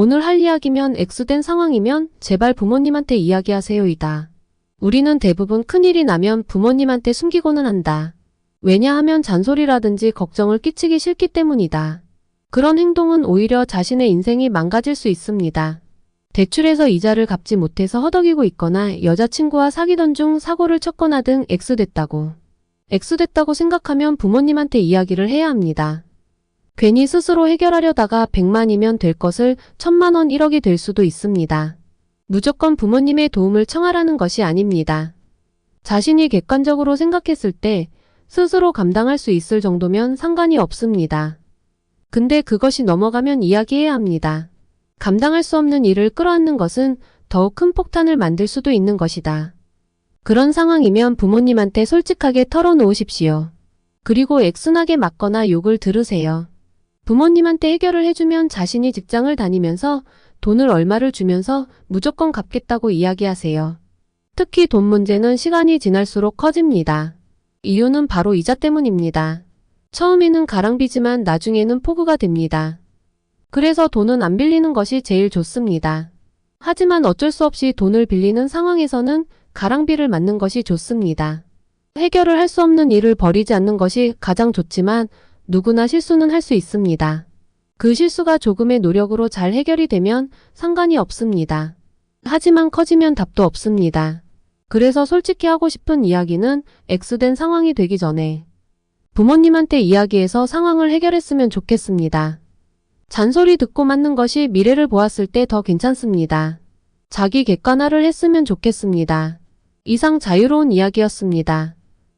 오늘 할 이야기면 액수된 상황이면 제발 부모님한테 이야기하세요이다. 우리는 대부분 큰일이 나면 부모님한테 숨기고는 한다. 왜냐하면 잔소리라든지 걱정을 끼치기 싫기 때문이다. 그런 행동은 오히려 자신의 인생이 망가질 수 있습니다. 대출해서 이자를 갚지 못해서 허덕이고 있거나 여자친구와 사귀던 중 사고를 쳤거나 등 액수됐다고. 액수됐다고 생각하면 부모님한테 이야기를 해야 합니다. 괜히 스스로 해결하려다가 100만이면 될 것을 1000만원 1억이 될 수도 있습니다. 무조건 부모님의 도움을 청하라는 것이 아닙니다. 자신이 객관적으로 생각했을 때 스스로 감당할 수 있을 정도면 상관이 없습니다. 근데 그것이 넘어가면 이야기해야 합니다. 감당할 수 없는 일을 끌어안는 것은 더욱 큰 폭탄을 만들 수도 있는 것이다. 그런 상황이면 부모님한테 솔직하게 털어놓으십시오. 그리고 액순하게 맞거나 욕을 들으세요. 부모님한테 해결을 해주면 자신이 직장을 다니면서 돈을 얼마를 주면서 무조건 갚겠다고 이야기하세요. 특히 돈 문제는 시간이 지날수록 커집니다. 이유는 바로 이자 때문입니다. 처음에는 가랑비지만 나중에는 포구가 됩니다. 그래서 돈은 안 빌리는 것이 제일 좋습니다. 하지만 어쩔 수 없이 돈을 빌리는 상황에서는 가랑비를 맞는 것이 좋습니다. 해결을 할 수 없는 일을 벌이지 않는 것이 가장 좋지만 누구나 실수는 할 수 있습니다. 그 실수가 조금의 노력으로 잘 해결이 되면 상관이 없습니다. 하지만 커지면 답도 없습니다. 그래서 솔직히 하고 싶은 이야기는 액수된 상황이 되기 전에 부모님한테 이야기해서 상황을 해결했으면 좋겠습니다. 잔소리 듣고 맞는 것이 미래를 보았을 때 더 괜찮습니다. 자기 객관화를 했으면 좋겠습니다. 이상 자유로운 이야기였습니다.